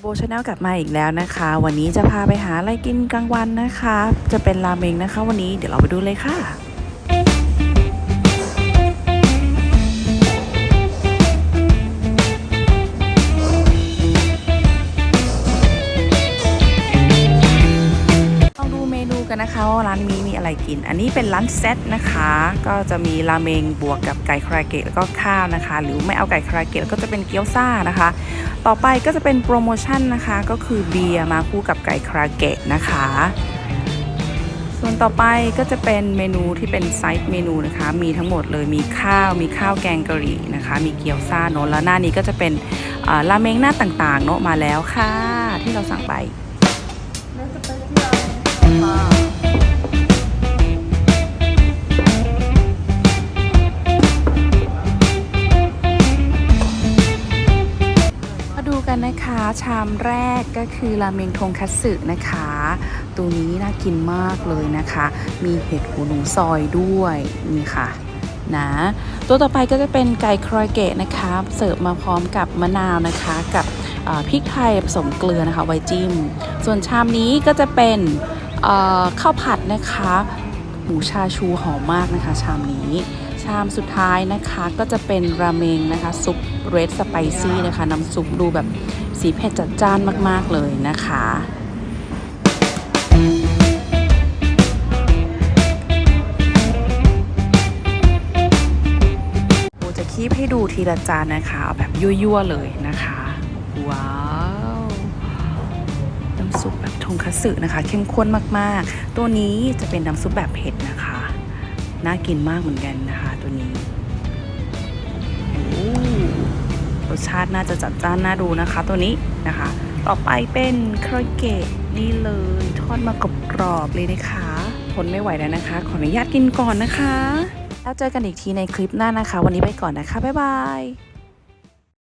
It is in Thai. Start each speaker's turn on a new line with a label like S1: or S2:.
S1: โบชาแนลกลับมาอีกแล้วนะคะ วันนี้จะพาไปหาอะไรกินกลางวันนะคะ จะเป็นราเมงนะคะ วันนี้เดี๋ยวเราไปดูเลยค่ะ ลองดูเมนูกันนะคะว่าร้านนี้มีอะไรกิน อันนี้เป็นร้านเซตนะคะ ก็จะมีราเมงบวกกับไก่คาราเกะแล้วก็ข้าวนะคะ หรือไม่เอาไก่คาราเกะก็จะเป็นเกี๊ยวซ่านะคะ ต่อไปก็จะเป็นโปรโมชั่นนะคะก็คือเบียร์มาคู่กับไก่คราเกะนะคะ ส่วนต่อไปก็จะเป็นเมนูที่เป็นไซส์เมนูนะคะ มีทั้งหมดเลยมีข้าวมีข้าวแกงกะหรี่นะคะ มีเกี๊ยวซ่าเนอะแล้วหน้านี้ก็จะเป็นราเมงหน้าต่างๆเนอะมาแล้วค่ะ ที่เราสั่งไปมา กันนะคะ ชามแรกก็คือราเมงทงคัตสึนะคะ ตัวนี้น่ากินมากเลยนะคะ มีเห็ดหูหนูซอยด้วยนี่ค่ะนะตัวต่อไปก็จะเป็นไก่ครอยเกะนะคะเสิร์ฟมาพร้อมกับมะนาวนะคะ กับพริกไทยผสมเกลือนะคะไว้จิ้ม ส่วนชามนี้ก็จะเป็นข้าวผัดนะคะ หมูชาชูหอมมากนะคะ ชามนี้ ชามสุดท้ายนะคะก็จะเป็นราเมงนะคะ ซุปเรดสไปซี่นะคะ น้ำซุปดูแบบสีเผ็ดจัดจ้านมาก ๆ เลยนะคะโบจะคีบให้ดูทีละจานนะคะ เอาแบบยั่ว ๆ เลยนะคะ ว้าว น้ำซุป ทงคัตสึนะคะ เข้มข้นมากๆ ตัวนี้จะเป็นน้ำซุปแบบเผ็ดนะคะ น่ากินมากเหมือนกันนะคะ ตัวนี้โอ้รสชาติน่าจะจัดจ้านน่าดูนะคะ ตัวนี้นะคะ ต่อไปเป็นครเกะนี่เลยทอดมากรอบเลยนะคะทนไม่ไหวแล้วนะคะ ขออนุญาตกินก่อนนะคะ แล้วเจอกันอีกทีในคลิปหน้านะคะ วันนี้ไปก่อนนะคะ บ๊ายบาย